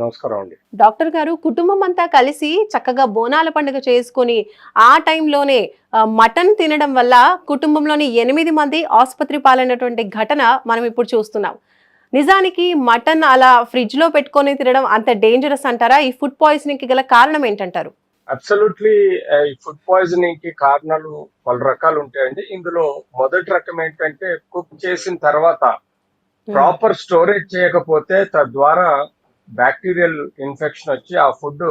నమస్కారం అండి. డాక్టర్ గారు కుటుంబం అంతా కలిసి చక్కగా బోనాల పండుగ చేసుకొని ఆ టైంలోనే మటన్ తినడం వల్ల కుటుంబంలోని ఎనిమిది మంది ఆసుపత్రి పాలైనటువంటి ఘటన మనం ఇప్పుడు చూస్తున్నాం. నిజానికి మటన్ అలా ఫ్రిడ్జ్లో పెట్టుకొని తినడం అంత డేంజరస్ అంటారా? ఈ ఫుడ్ పాయిజనింగ్కి గల కారణం ఏంటంటారు? అబ్సల్యూట్లీ ఈ ఫుడ్ పాయిజనింగ్కి కారణాలు పలు రకాలు ఉంటాయండి. ఇందులో మొదటి రకం ఏంటంటే కుక్ చేసిన తర్వాత ప్రాపర్ స్టోరేజ్ చేయకపోతే తద్వారా బ్యాక్టీరియల్ ఇన్ఫెక్షన్ వచ్చి ఆ ఫుడ్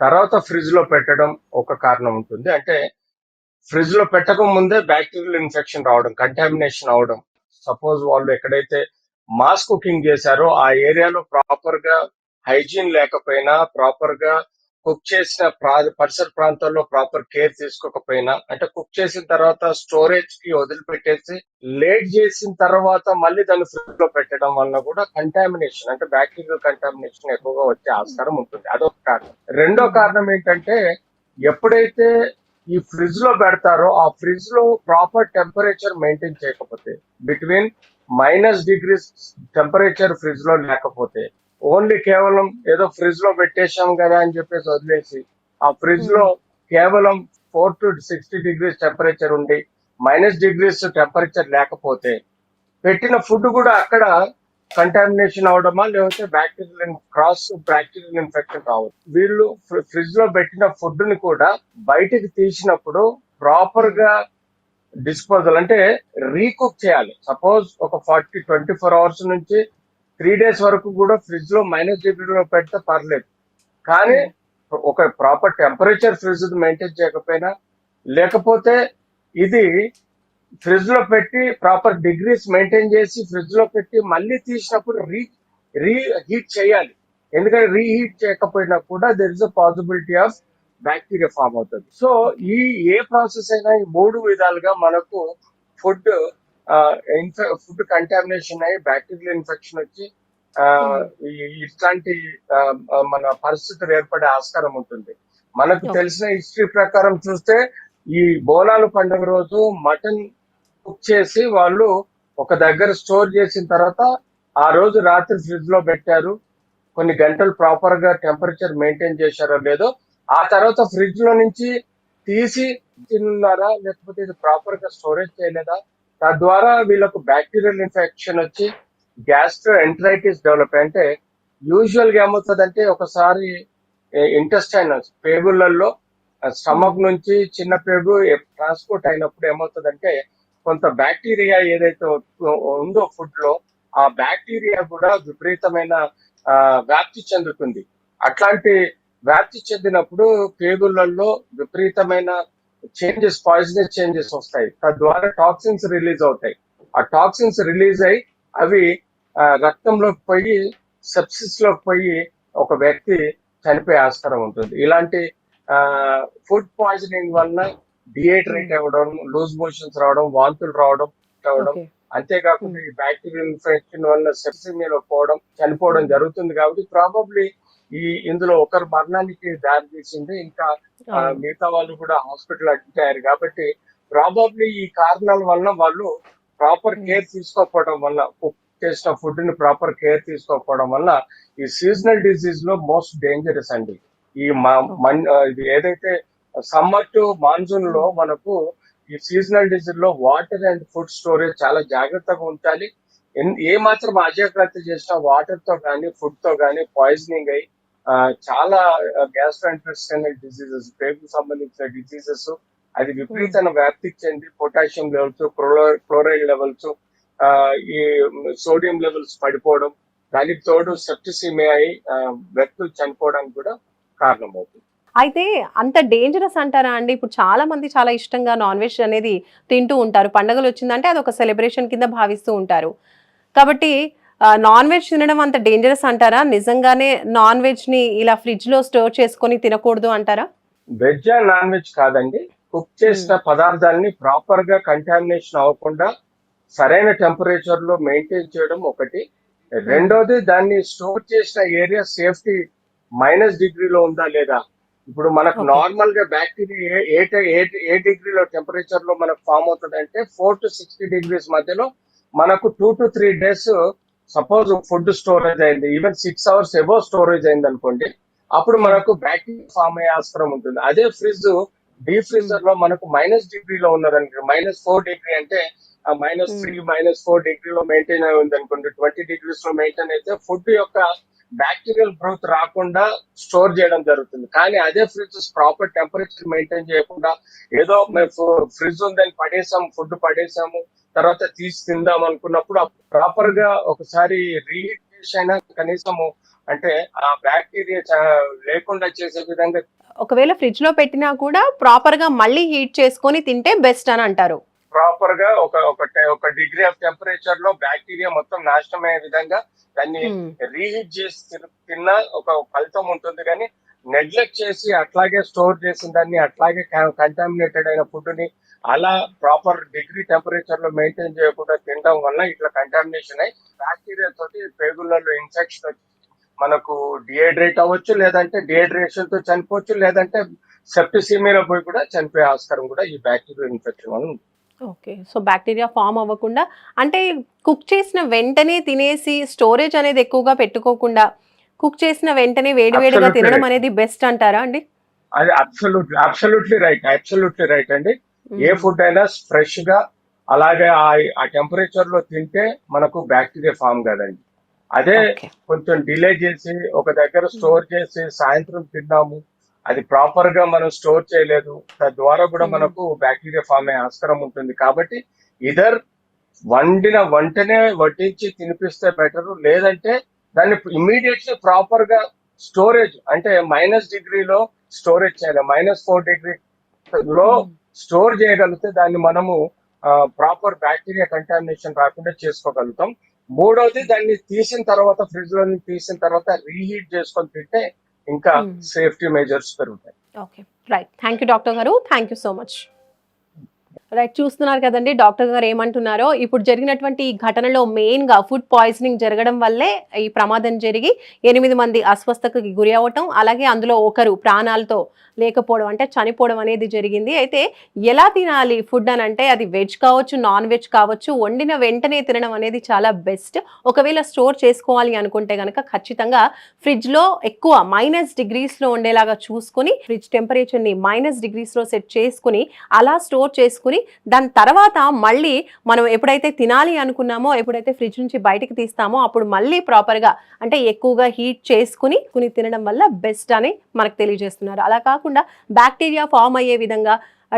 తర్వాత ఫ్రిడ్జ్లో పెట్టడం ఒక కారణం ఉంటుంది. అంటే ఫ్రిడ్జ్లో పెట్టక ముందే బ్యాక్టీరియల్ ఇన్ఫెక్షన్ రావడం కంటామినేషన్ అవడం. సపోజ్ వాళ్ళు ఎక్కడైతే మాస్ కుకింగ్ చేశారో ఆ ఏరియాలో ప్రాపర్గా హైజీన్ లేకపోయినా ప్రాపర్గా కుక్ చేసిన ప్రా- పరిసర ప్రాంతాల్లో ప్రాపర్ కేర్ తీసుకోకపోయినా అంటే కుక్ చేసిన తర్వాత స్టోరేజ్కి వదిలిపెట్టేసి లేట్ చేసిన తర్వాత మళ్ళీ దాన్ని ఫ్రిడ్జ్లో పెట్టడం వలన కూడా కంటామినేషన్ అంటే బ్యాక్టీరియల్ కంటామినేషన్ ఎక్కువగా వచ్చే ఆస్కారం ఉంటుంది. అదొక కారణం. రెండో కారణం ఏంటంటే ఎప్పుడైతే ఈ ఫ్రిడ్జ్లో పెడతారో ఆ ఫ్రిడ్జ్లో ప్రాపర్ టెంపరేచర్ మెయింటైన్ చేయకపోతే బిట్వీన్ మైనస్ డిగ్రీస్ టెంపరేచర్ ఫ్రిడ్జ్లో లేకపోతే ఓన్లీ కేవలం ఏదో ఫ్రిడ్జ్లో పెట్టేశాం కదా అని చెప్పేసి వదిలేసి ఆ ఫ్రిడ్జ్లో కేవలం four to sixty degrees temperature ఉండి మైనస్ డిగ్రీస్ టెంపరేచర్ లేకపోతే పెట్టిన ఫుడ్ కూడా అక్కడ కంటామినేషన్ అవడమా లేకపోతే బ్యాక్టీరియల్ క్రాస్ బ్యాక్టీరియల్ ఇన్ఫెక్షన్ కావచ్చు వీళ్ళు ఫ్రిడ్జ్లో పెట్టిన ఫుడ్ని కూడా బయటికి తీసినప్పుడు ప్రాపర్గా డిస్పోజల్ అంటే రీకుక్ చేయాలి. సపోజ్ ఒక ఫార్టీ ట్వంటీ ఫోర్ అవర్స్ నుంచి త్రీ డేస్ వరకు కూడా ఫ్రిడ్జ్లో మైనస్ డిగ్రీలో పెడితే పర్లేదు. కానీ ఒక ప్రాపర్ టెంపరేచర్ ఫ్రిడ్జ్ మెయింటైన్ చేయకపోయినా లేకపోతే ఇది ఫ్రిడ్జ్లో పెట్టి ప్రాపర్ డిగ్రీస్ మెయింటైన్ చేసి ఫ్రిడ్జ్లో పెట్టి మళ్ళీ తీసినప్పుడు రీ రీ హీట్ చేయాలి. ఎందుకంటే రీహీట్ చేయకపోయినా కూడా there is a possibility of bacteria form అవుతుంది. సో ఈ ఏ ప్రాసెస్ అయినా ఈ మూడు విధాలుగా మనకు ఫుడ్ ఫుడ్ కంటామినేషన్ అయ్యి బ్యాక్టీరియల్ ఇన్ఫెక్షన్ వచ్చి ఇట్లాంటి మన పరిస్థితులు ఏర్పడే ఆస్కారం ఉంటుంది. మనకు. తెలిసిన హిస్టరీ ప్రకారం చూస్తే ఈ బోనాలు పండుగ రోజు మటన్ కుక్ చేసి వాళ్ళు ఒక దగ్గర స్టోర్ చేసిన తర్వాత ఆ రోజు రాత్రి ఫ్రిడ్జ్లో పెట్టారు. కొన్ని గంటలు ప్రాపర్గా టెంపరేచర్ మెయింటైన్ చేశారో లేదో ఆ తర్వాత ఫ్రిడ్జ్లో నుంచి తీసి తిన్నారా? లేకపోతే ఇది ప్రాపర్గా స్టోరేజ్ చేయలేదా? తద్వారా వీళ్ళకు బ్యాక్టీరియల్ ఇన్ఫెక్షన్ వచ్చి గ్యాస్ట్రో ఎంట్రైటిస్ డెవలప్ అంటే యూజువల్గా ఏమవుతుందంటే ఒకసారి ఇంటెస్టైన్ పేగులలో స్టమక్ నుంచి చిన్న పేగు ట్రాన్స్పోర్ట్ అయినప్పుడు ఏమవుతుందంటే కొంత బ్యాక్టీరియా ఏదైతే ఉందో ఫుడ్లో ఆ బ్యాక్టీరియా కూడా విపరీతమైన వ్యాప్తి చెందుతుంది. అట్లాంటి వ్యాప్తి చెందినప్పుడు పేగులలో విపరీతమైన చేంజెస్ పాయిజనస్ చేంజెస్ వస్తాయి. తద్వారా టాక్సిన్స్ రిలీజ్ అవుతాయి. ఆ టాక్సిన్స్ రిలీజ్ అయి అవి రక్తంలోకి పోయి సెప్సిస్లోకి పోయి ఒక వ్యక్తి చనిపోయే ఆస్కారం ఉంటుంది. ఇలాంటి ఫుడ్ పాయిజనింగ్ వలన డిహైడ్రేట్ అవ్వడం లూజ్ మోషన్స్ రావడం వాంతులు రావడం రావడం ఓకే. అంతేకాకుండా ఈ బ్యాక్టీరియల్ ఇన్ఫెక్షన్ వల్ల సెప్సిమియాలో పోవడం చనిపోవడం జరుగుతుంది కాబట్టి ప్రాబబ్లీ ఈ ఇందులో ఒకరు మరణానికి దారి తీసింది. ఇంకా మిగతా వాళ్ళు కూడా హాస్పిటల్ అడ్మిట్ అయ్యారు. కాబట్టి ప్రాబబ్లీ ఈ కారణాల వలన వాళ్ళు ప్రాపర్ కేర్ తీసుకోకపోవడం వల్ల కుక్ చేసిన ఫుడ్ని ప్రాపర్ కేర్ తీసుకోకపోవడం వల్ల ఈ సీజనల్ డిసీజ్లో మోస్ట్ డేంజరస్ అండి. ఈ ఇది ఏదైతే సమ్మర్ టు మాన్సూన్లో మనకు ఈ సీజనల్ డిసీజ్లో వాటర్ అండ్ ఫుడ్ స్టోరేజ్ చాలా జాగ్రత్తగా ఎన్- ఏ మాత్రం అజాగ్రత్త చేసినా వాటర్తో కానీ ఫుడ్తో కానీ పాయిజనింగ్ అయి ఆ, చాలా గ్యాస్ట్రోఇంటెస్టైనల్ డిసీజెస్ పేగుకు సంబంధించిన డిసీజెస్ అది విపరీతమైన వ్యాప్తికి చెంది పొటాషియం లెవెల్స్ క్లోరైడ్ లెవెల్స్ ఈ సోడియం లెవెల్స్ పడిపోవడం దానికి తోడు సెప్టిసిమియా అయి వ్యక్తులు చనిపోవడానికి కూడా కారణమవుతుంది. అయితే అంత డేంజరస్ అంటారా అండి? ఇప్పుడు చాలా మంది చాలా ఇష్టంగా నాన్ వెజ్ అనేది తింటూ ఉంటారు. పండగలు వచ్చిందంటే అది ఒక సెలబ్రేషన్ కింద భావిస్తూ ఉంటారు. కాబట్టి నాన్ వెజ్ తినడం అంత డేంజరస్ అంటారా? నిజంగానే నాన్ వెజ్ని ఇలా ఫ్రిడ్జ్లో స్టోర్ చేసుకొని తినకూడదు అంటారా? వెజ్ అండ్ నాన్ వెజ్ కాదండి. కుక్ చేసిన పదార్థాలని ప్రాపర్గా కంటామినేషన్ అవ్వకుండా సరైన టెంపరేచర్లో మెయింటైన్ చేయడం ఒకటి. రెండోది దాన్ని స్టోర్ చేసిన ఏరియా సేఫ్టీ మైనస్ డిగ్రీలో ఉందా లేదా? ఇప్పుడు మనకు. నార్మల్గా బ్యాక్టీరియా ఏ ఏ డిగ్రీలో టెంపరేచర్లో మనకు ఫామ్ అవుతుంది అంటే ఫోర్ టు సిక్స్టీ డిగ్రీస్ మధ్యలో మనకు two to three days suppose food storage అయింది even six hours above storage అయింది అనుకోండి అప్పుడు మనకు బ్యాక్టీరియా ఫామ్ అయ్యే ఆస్కారం ఉంటుంది. అదే ఫ్రిడ్జ్ డీప్ ఫ్రీజర్లో మనకు మైనస్ డిగ్రీలో ఉన్నదనుకో మైనస్ ఫోర్ డిగ్రీ అంటే మైనస్ త్రీ మైనస్ ఫోర్ డిగ్రీలో మెయింటైన్ అయి ఉంది అనుకోండి. ట్వంటీ డిగ్రీస్లో మెయింటైన్ అయితే ఫుడ్ యొక్క బ్యాక్టీరియల్ గ్రోత్ రాకుండా స్టోర్ చేయడం జరుగుతుంది. కానీ అదే ఫ్రిడ్జ్ ప్రాపర్ టెంపరేచర్ మెయింటైన్ చేయకుండా ఏదో ఫ్రిడ్జ్ ఉందని పడేసాము ఫుడ్ పడేసాము తర్వాత తీసి తిందాం అనుకున్నప్పుడు ప్రాపర్గా ఒకసారి రీహీట్ చేసి అయినా కనీసము అంటే ఆ బ్యాక్టీరియా లేకుండా చేసే విధంగా ఒకవేళ ఫ్రిడ్జ్లో పెట్టినా కూడా ప్రాపర్గా మళ్ళీ హీట్ చేసుకొని తింటే బెస్ట్ అని అంటారు ప్రాపర్గా ఒక ఒక డిగ్రీ ఆఫ్ టెంపరేచర్లో బ్యాక్టీరియా మొత్తం నాశనం అయ్యే విధంగా దాన్ని. రీహీట్ చేసి తిన- తిన్నా ఒక ఫలితం ఉంటుంది కానీ నెగ్లెక్ట్ చేసి అట్లాగే స్టోర్ చేసిన దాన్ని అట్లాగే కంటామినేటెడ్ అయిన ఫుడ్ని అలా ప్రాపర్ డిగ్రీ టెంపరేచర్లో మెయింటైన్ చేయకుండా తినడం వల్ల ఇట్లా కంటామినేషన్ అయి బ్యాక్టీరియా తోటి పేగులలో ఇన్ఫెక్షన్ వచ్చి మనకు డిహైడ్రేట్ అవ్వచ్చు లేదంటే డిహైడ్రేషన్తో చనిపోవచ్చు లేదంటే సెప్టిసీమియా పోయి కూడా చనిపోయే ఆస్కారం కూడా ఈ బ్యాక్టీరియా ఇన్ఫెక్షన్ వల్ల ఉంది. ఓకే సో బ్యాక్టీరియా ఫామ్ అవ్వకుండా అంటే కుక్ చేసిన వెంటనే తినేసి స్టోరేజ్ అనేది ఎక్కువగా పెట్టుకోకుండా కుక్ చేసిన వెంటనే వేడివేడిగా Absolutely తినడం. అనేది బెస్ట్ అంటారా అండి? అది absolutely absolutely right absolutely right అండి. ఏ ఫుడ్ అయినా ఫ్రెష్గా అలాగే ఆ టెంపరేచర్లో తింటే మనకు బ్యాక్టీరియా ఫామ్ కదండి. అదే కొంచెం డిలే చేసి ఒక దగ్గర స్టోర్ చేసి సాయంత్రం తిన్నాము అది ప్రాపర్గా మనం స్టోర్ చేయలేదు తద్వారా కూడా. మనకు బ్యాక్టీరియా ఫామ్ అయ్యే ఆస్కారం ఉంటుంది. కాబట్టి ఇదర్ వండిన వంటనే వడ్డించి తినిపిస్తే బెటర్ లేదంటే దాన్ని ఇమీడియట్లీ ప్రాపర్గా స్టోరేజ్ అంటే మైనస్ డిగ్రీలో స్టోరేజ్ చేయాలి. మైనస్ ఫోర్ డిగ్రీ లో స్టోర్ చేయగలిగితే దాన్ని మనము ప్రాపర్ బ్యాక్టీరియా కంటామినేషన్ రాకుండా చేసుకోగలుగుతాం. మూడోది దాన్ని తీసిన తర్వాత ఫ్రిడ్జ్లో తీసిన తర్వాత రీహీట్ చేసుకొని తింటే ఇంకా Hmm. సేఫ్టీ మెజర్స్ పెరుగుతాయి. Okay right thank you doctor గారు. Thank you so much right చూస్తున్నారు కదండి డాక్టర్ గారు ఏమంటున్నారో ఇప్పుడు జరిగినటువంటి ఈ ఘటనలో మెయిన్గా ఫుడ్ పాయిజనింగ్ జరగడం వల్లే ఈ ప్రమాదం జరిగి ఎనిమిది మంది అస్వస్థతకి గురి అవ్వటం అలాగే అందులో ఒకరు ప్రాణాలతో లేకపోవడం అంటే చనిపోవడం అనేది జరిగింది. అయితే ఎలా తినాలి ఫుడ్ అని అంటే అది వెజ్ కావచ్చు నాన్ వెజ్ కావచ్చు వండిన వెంటనే తినడం అనేది చాలా బెస్ట్. ఒకవేళ స్టోర్ చేసుకోవాలి అనుకుంటే కనుక ఖచ్చితంగా ఫ్రిడ్జ్లో ఎక్కువ మైనస్ డిగ్రీస్లో ఉండేలాగా చూసుకొని ఫ్రిడ్జ్ టెంపరేచర్ని మైనస్ డిగ్రీస్లో సెట్ చేసుకుని అలా స్టోర్ చేసుకుని దాని తర్వాత మళ్ళీ మనం ఎప్పుడైతే తినాలి అనుకున్నామో ఎప్పుడైతే ఫ్రిడ్జ్ నుంచి బయటికి తీస్తామో అప్పుడు మళ్ళీ ప్రాపర్గా అంటే ఎక్కువగా హీట్ చేసుకుని కుని తినడం వల్ల బెస్ట్ అని మనకు తెలియజేస్తున్నారు. అలా కాకుండా బ్యాక్టీరియా ఫామ్ అయ్యే విధంగా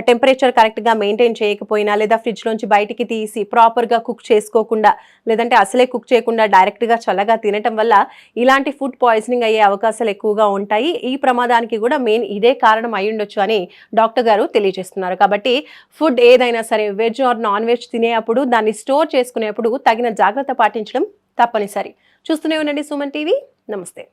టెంపరేచర్ కరెక్ట్గా మెయింటైన్ చేయకపోయినా లేదా ఫ్రిడ్జ్లోంచి బయటికి తీసి ప్రాపర్గా కుక్ చేసుకోకుండా లేదంటే అసలే కుక్ చేయకుండా డైరెక్ట్గా చల్లగా తినటం వల్ల ఇలాంటి ఫుడ్ పాయిజనింగ్ అయ్యే అవకాశాలు ఎక్కువగా ఉంటాయి. ఈ ప్రమాదానికి కూడా మెయిన్ ఇదే కారణం అయి ఉండొచ్చు అని డాక్టర్ గారు తెలియజేస్తున్నారు. కాబట్టి ఫుడ్ ఏదైనా సరే వెజ్ ఆర్ నాన్ వెజ్ తినేటప్పుడు దాన్ని స్టోర్ చేసుకునేప్పుడు తగిన జాగ్రత్త పాటించడం తప్పనిసరి. చూస్తూనే ఉండండి సుమన్ టీవీ. నమస్తే.